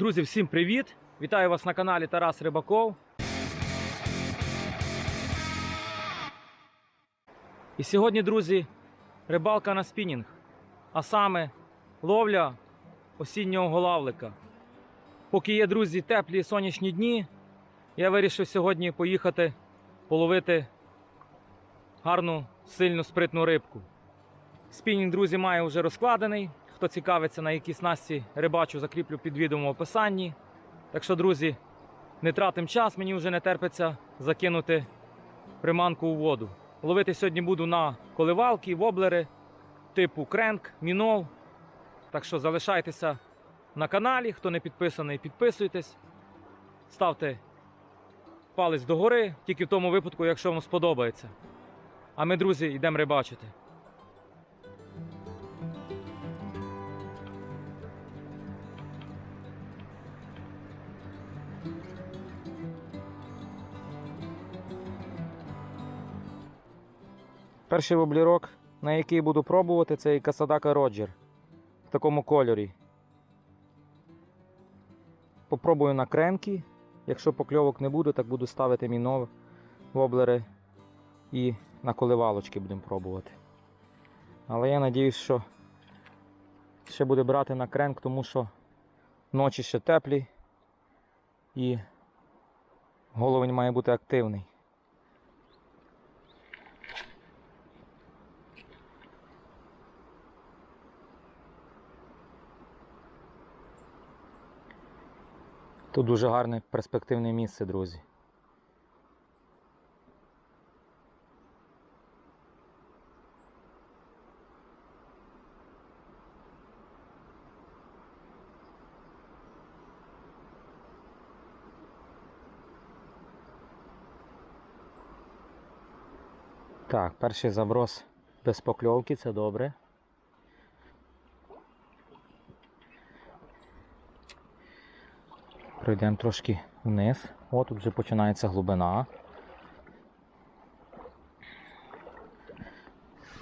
Друзі, всім привіт! Вітаю вас на каналі Тарас Рибаков. І сьогодні, друзі, рибалка на спінінг, а саме ловля осіннього голавлика. Поки є, друзі, теплі сонячні дні, я вирішив сьогодні поїхати половити гарну, сильну спритну рибку. Спінінг, друзі, має вже розкладений. Хто цікавиться, на якій снасті рибачу, закріплю під відео в описанні. Так що, друзі, не тратим час, мені вже не терпиться закинути приманку у воду. Ловити сьогодні буду на коливалки, воблери типу кренк, мінов. Так що залишайтеся на каналі. Хто не підписаний, підписуйтесь. Ставте палець догори, тільки в тому випадку, якщо вам сподобається. А ми, друзі, йдемо рибачити. Перший воблірок, на який буду пробувати, це Касадака Роджер в такому кольорі. Попробую на кремкі. Якщо покльовок не буде, так буду ставити мінов воблери і на коливалочки будемо пробувати. Але я надіюсь, що ще буде брати на кренк, тому що ночі ще теплі і головень має бути активний. Тут дуже гарне перспективне місце, друзі. Так, перший заброс без покльовки, це добре. Пройдемо трошки вниз. О, тут вже починається глибина.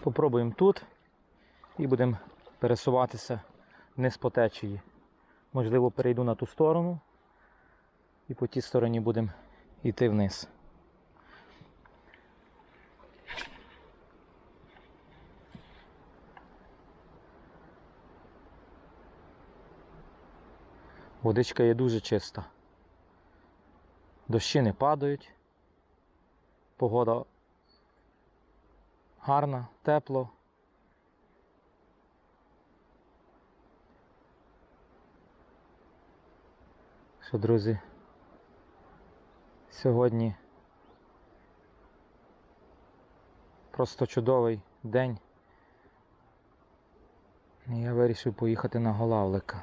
Попробуємо тут і будемо пересуватися вниз по течії. Можливо, перейду на ту сторону і по тій стороні будемо йти вниз. Водичка є дуже чиста. Дощі не падають. Погода гарна, тепло. Що, друзі, сьогодні просто чудовий день. Я вирішив поїхати на Голавлика.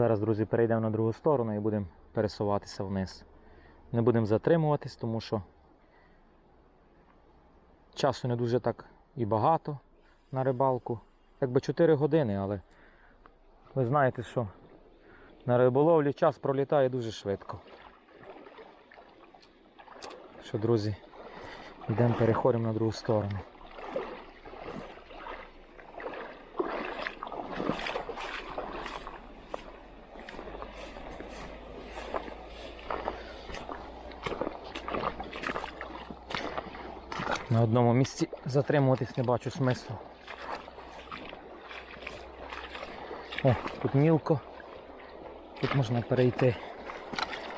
Зараз, друзі, перейдемо на другу сторону і будемо пересуватися вниз. Не будемо затримуватись, тому що часу не дуже так і багато на рибалку. Якби 4 години, але ви знаєте, що на риболовлі час пролітає дуже швидко. Що, друзі, йдемо переходимо на другу сторону. На одному місці затримуватись не бачу смислу. О, тут мілко. Тут можна перейти.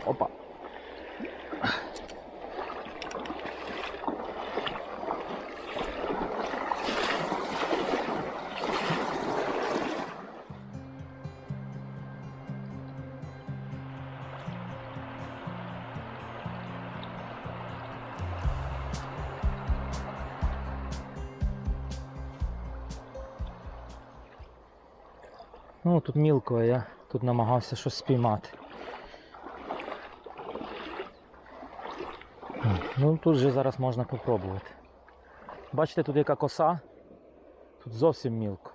Опа. Тут намагався щось спіймати. Ну тут же зараз можна попробувати. Бачите, тут яка коса? Тут зовсім мілко.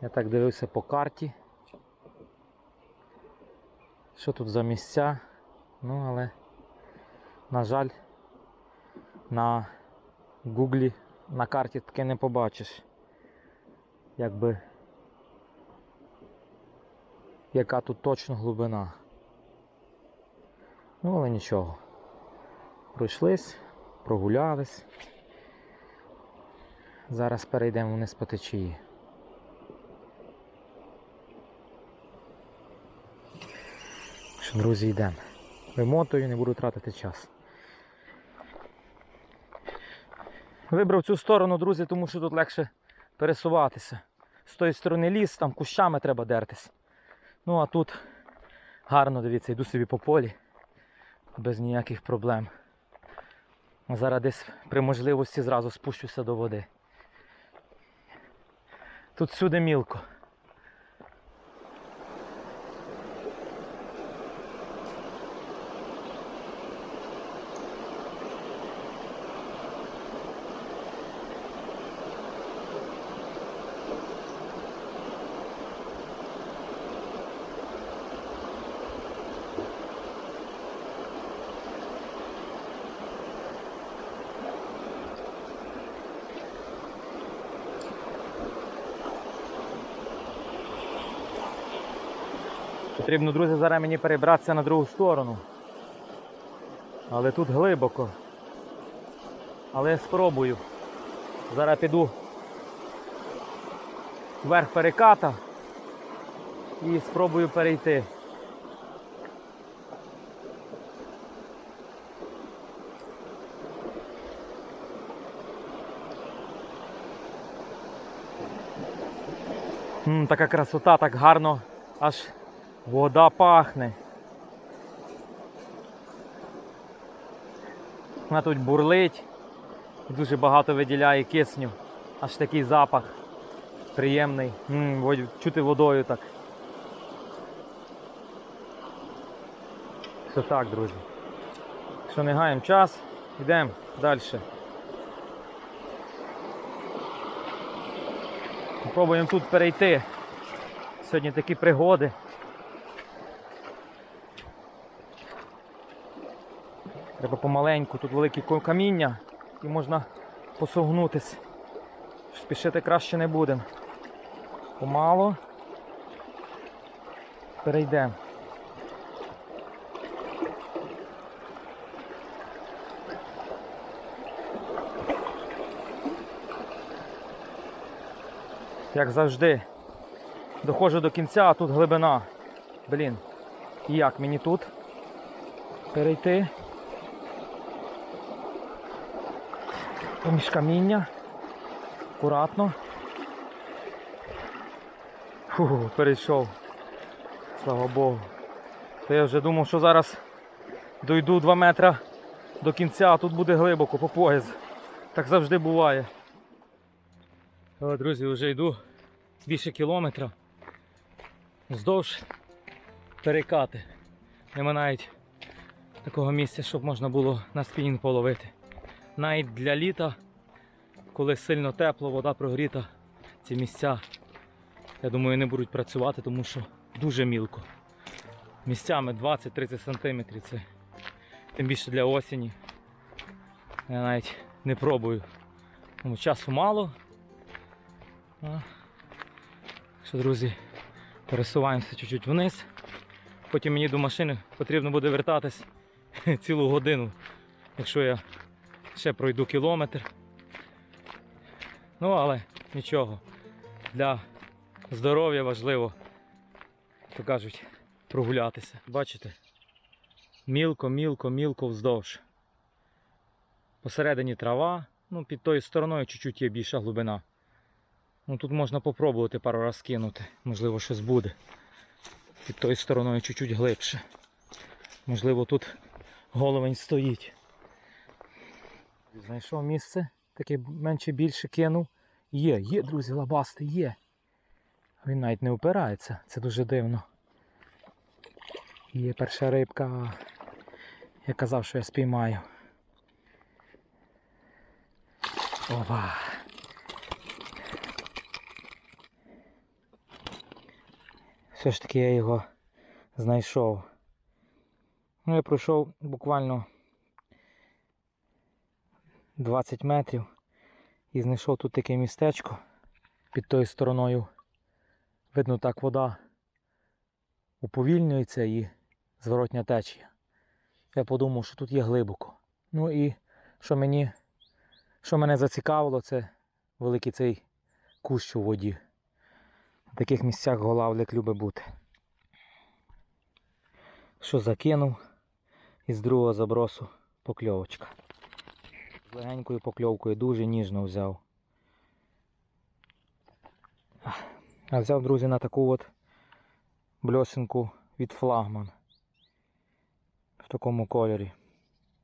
Я так дивився по карті. Що тут за місця? Ну, але, на жаль, на гуглі на карті таке не побачиш. Якби яка тут точно глибина. Ну, але нічого. Пройшлись, прогулялись. Зараз перейдемо вниз по течії. Що, друзі, йдемо. Вимотую, не буду тратити час. Вибрав цю сторону, друзі, тому що тут легше пересуватися. З тої сторони ліс, там кущами треба дертись. Ну а тут гарно, дивіться, йду собі по полі без ніяких проблем. Зараз десь при можливості зразу спущуся до води. Тут всюди мілко. Потрібно, друзі, зараз мені перебратися на другу сторону. Але тут глибоко. Але я спробую. Зараз піду вверх переката і спробую перейти. М, така красота, так гарно, аж вода пахне. Вона тут бурлить, дуже багато виділяє кисню, аж такий запах приємний. М, вод- чути водою так. Все так, друзі. Що не гаємо час, йдемо далі. Попробуємо тут перейти. Сьогодні такі пригоди. Треба помаленьку, тут великі каміння і можна посогнутись. Спішити краще не будемо. Помало. Перейдемо. Як завжди. Доходжу до кінця, а тут глибина. Блін. І як мені тут перейти? Поміж каміння. Акуратно. Фу, перейшов. Слава Богу. То я вже думав, що зараз дойду 2 метри до кінця, а тут буде глибоко по пояс. Так завжди буває. О, друзі, вже йду більше кілометра. Вздовж перекати. Нема навіть такого місця, щоб можна було на спінінг половити. Навіть для літа, коли сильно тепло, вода прогріта, ці місця, я думаю, не будуть працювати, тому що дуже мілко. Місцями 20-30 см. Це тим більше для осені. Я навіть не пробую. Тому часу мало. Що, друзі, пересуваємося чуть-чуть вниз. Потім мені до машини потрібно буде вертатись цілу годину, якщо я ще пройду кілометр. Ну, але нічого. Для здоров'я важливо, то кажуть, прогулятися. Бачите? Мілко, мілко, мілко вздовж. Посередині трава, ну під тою стороною чуть-чуть є більша глибина. Ну тут можна попробувати пару раз кинути, можливо щось буде. Під тою стороною чуть-чуть глибше. Можливо тут головень стоїть. Знайшов місце, таке менше більше кинув. Є, є, друзі, лабасти, є. Він навіть не опирається, це дуже дивно. Є перша рибка. Я казав, що я спіймаю. Опа. Все ж таки я його знайшов. Ну, я пройшов буквально 20 метрів і знайшов тут таке містечко під тою стороною. Видно, так вода уповільнюється і зворотня течія. Я подумав, що тут є глибоко. Ну і що мені, що мене зацікавило, це великий цей кущ у воді. В таких місцях голавлик любить бути. Що закинув із другого забросу покльовочка. Легенькою покльовкою дуже ніжно взяв. А взяв, друзі, на таку от бльосинку від флагман. В такому кольорі.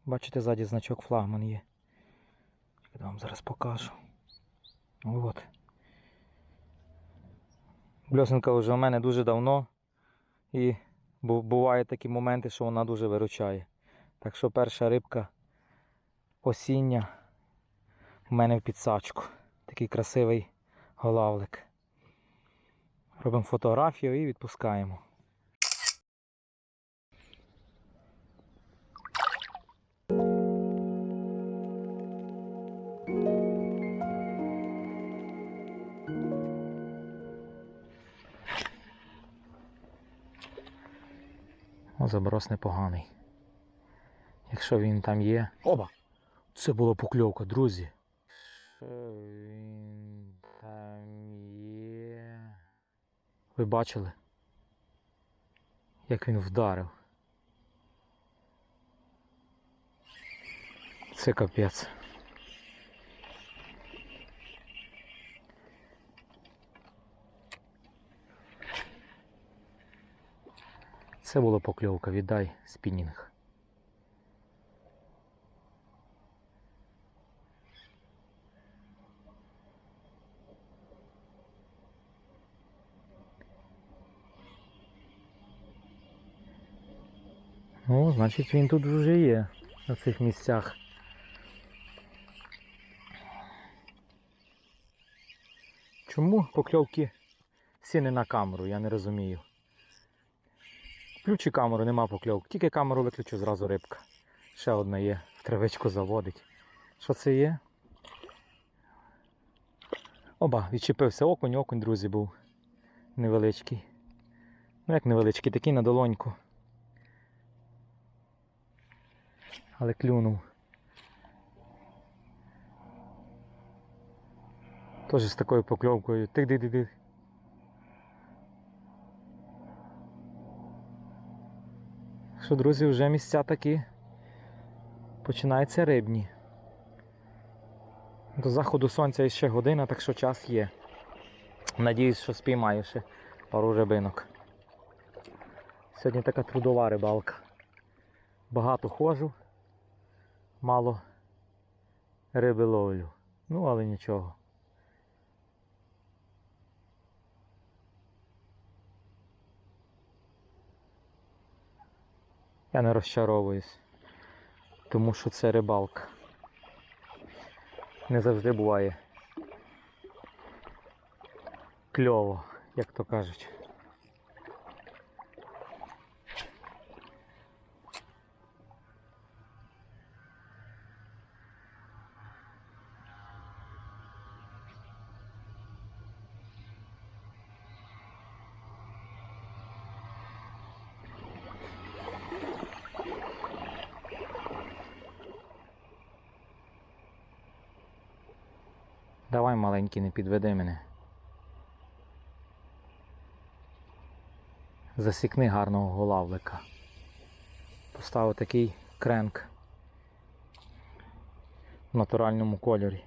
Бачите, ззаді значок флагман є. Я вам зараз покажу. От. Бльосинка вже у мене дуже давно. І бувають такі моменти, що вона дуже виручає. Так що перша рибка осіння у мене в підсачку. Такий красивий голавлик. Робимо фотографію і відпускаємо. О, заброс непоганий. Якщо він там є. Оба! Це була покльовка, друзі. Він там є? Ви бачили? Як він вдарив. Це капець. Це була покльовка, віддай спінінг. Ну, значить він тут вже є на цих місцях. Чому покльовки всі на камеру, я не розумію. Включи камеру, нема покльовки. Тільки камеру виключу, зразу рибка. Ще одна є, в травичку заводить. Що це є? Оба, відчепився окунь, окунь, друзі, був невеличкий. Ну як невеличкий, такий на долоньку. Але клюнув. Теж з такою покльовкою. Тик ди ди ди Що, друзі, вже місця такі починаються рибні. До заходу сонця ще година, так що час є. Надіюсь, що спіймаю ще пару рибинок. Сьогодні така трудова рибалка. Багато ходжу, мало риби ловлю. Ну, але нічого. Я не розчаровуюсь, тому що це рибалка. Не завжди буває кльово, як то кажуть. Давай, маленький, не підведи мене. Засікни гарного голавлика. Поставив такий кренк в натуральному кольорі.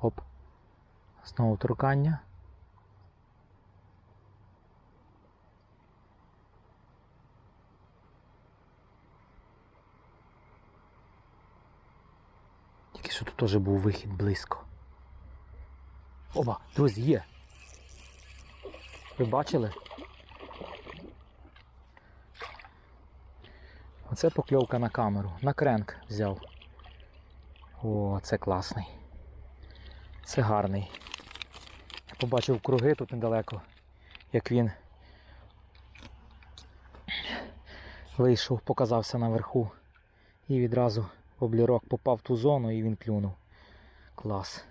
Оп. Знову торкання. що тут теж був вихід близько. Опа, друзі, є. Ви бачили? Оце покльовка на камеру. На кренк взяв. О, це класний. Це гарний. Я побачив круги тут недалеко, як він вийшов, показався наверху і відразу облірок попав в ту зону і він клюнув. Клас.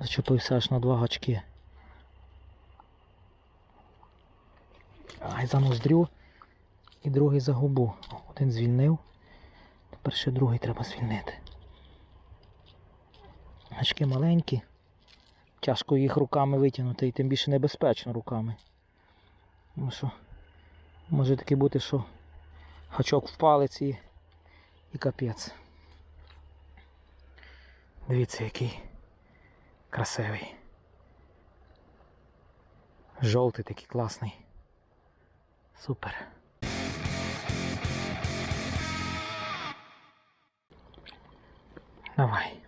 Зачепився аж на два гачки. Ай, за ноздрю і другий за губу. Один звільнив. Тепер ще другий треба звільнити. Гачки маленькі. Тяжко їх руками витягнути і тим більше небезпечно руками. Тому що може таки бути, що гачок в палець і, і капець. Дивіться, який красивий. Жовтий такий класний. Супер. Давай.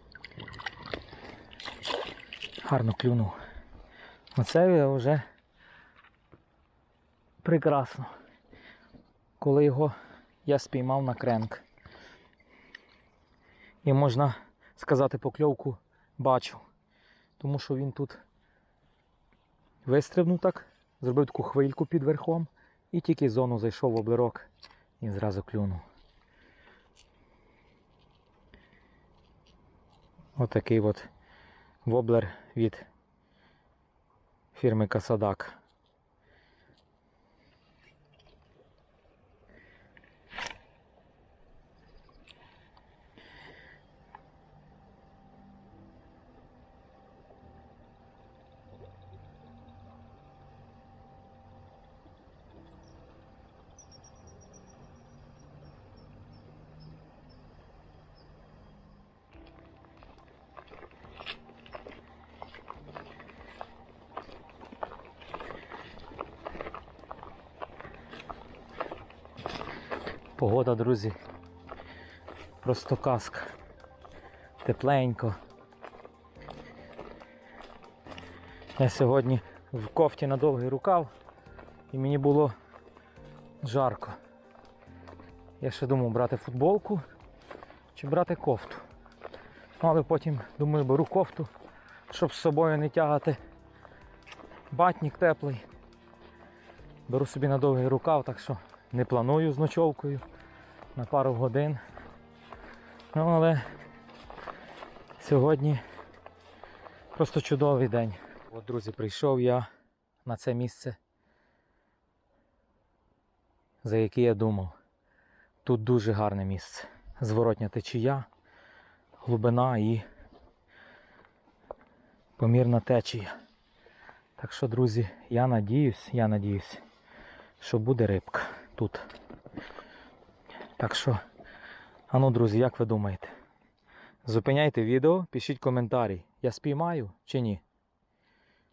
Гарно клюнув. Оце вже прекрасно. Коли його я спіймав на кренк. І можна сказати, покльовку бачу. Тому що він тут вистрибнув так, зробив таку хвильку під верхом і тільки зону зайшов в облирок і зразу клюнув. Отакий от воблер від фірми Касадак. Погода, друзі. Просто казка. Тепленько. Я сьогодні в кофті на довгий рукав і мені було жарко. Я ще думав брати футболку чи брати кофту. Ну, але потім думаю, беру кофту, щоб з собою не тягати батник теплий. Беру собі на довгий рукав, так що не планую з ночовкою на пару годин. Ну, але сьогодні просто чудовий день. От, друзі, прийшов я на це місце, за яке я думав. Тут дуже гарне місце. Зворотня течія, глибина і помірна течія. Так що, друзі, я надіюсь, я надіюсь, що буде рибка тут. Так що, а ну, друзі, як ви думаєте? Зупиняйте відео, пишіть коментарі. Я спіймаю чи ні?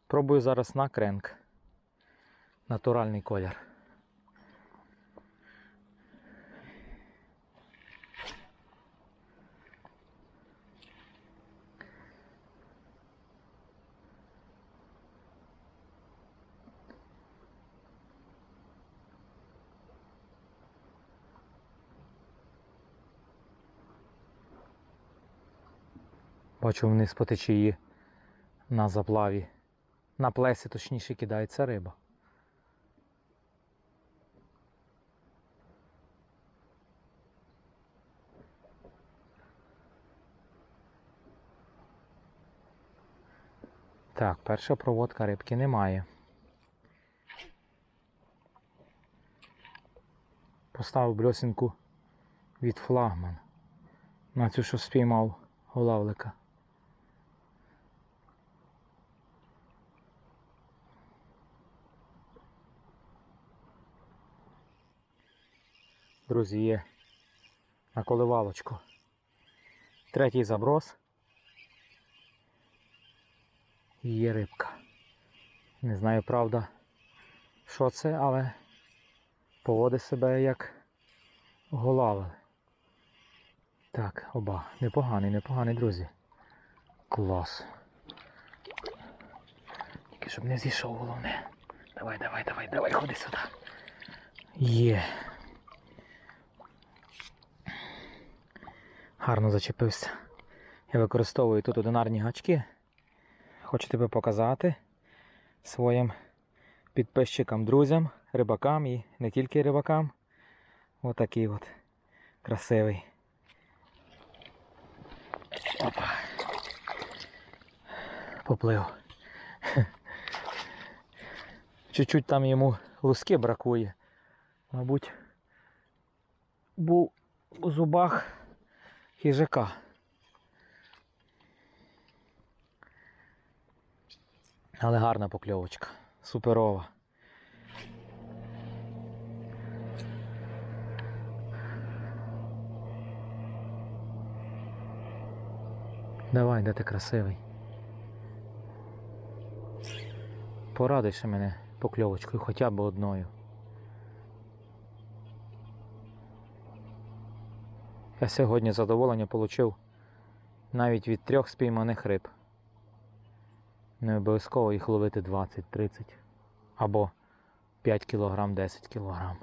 Пробую зараз на кренк. Натуральний колір. Бачу вниз по течії на заплаві. На плесі точніше кидається риба. Так, перша проводка рибки немає. Поставив бльосинку від флагман. На цю, що спіймав голавлика. Друзі, є на коливалочку. Третій заброс. І Є рибка. Не знаю, правда, що це, але поводить себе як голавель. Так, оба. Непоганий, непоганий, друзі. Клас. Тільки щоб не зійшов головне. Давай, давай, давай, давай, ходи сюди. Є. Гарно зачепився. Я використовую тут одинарні гачки. Хочу тебе показати своїм підписчикам, друзям, рибакам і не тільки рибакам. Отакий от красивий. Опа. Поплив. Чуть-чуть там йому луски бракує. Мабуть, був у зубах хижака. Але гарна покльовочка. Суперова. Давай, де ти красивий. Порадуй ще мене покльовочкою хоча б одною. Я сьогодні задоволення отримав навіть від трьох спійманих риб. Не обов'язково їх ловити 20-30 або 5 кг, 10 кг.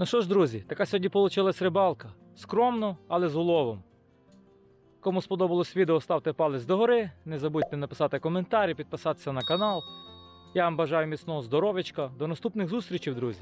Ну що ж, друзі, така сьогодні вийшла рибалка. Скромно, але з уловом. Кому сподобалось відео, ставте палець догори. Не забудьте написати коментарі, підписатися на канал. Я вам бажаю міцного здоров'ячка. До наступних зустрічей, друзі!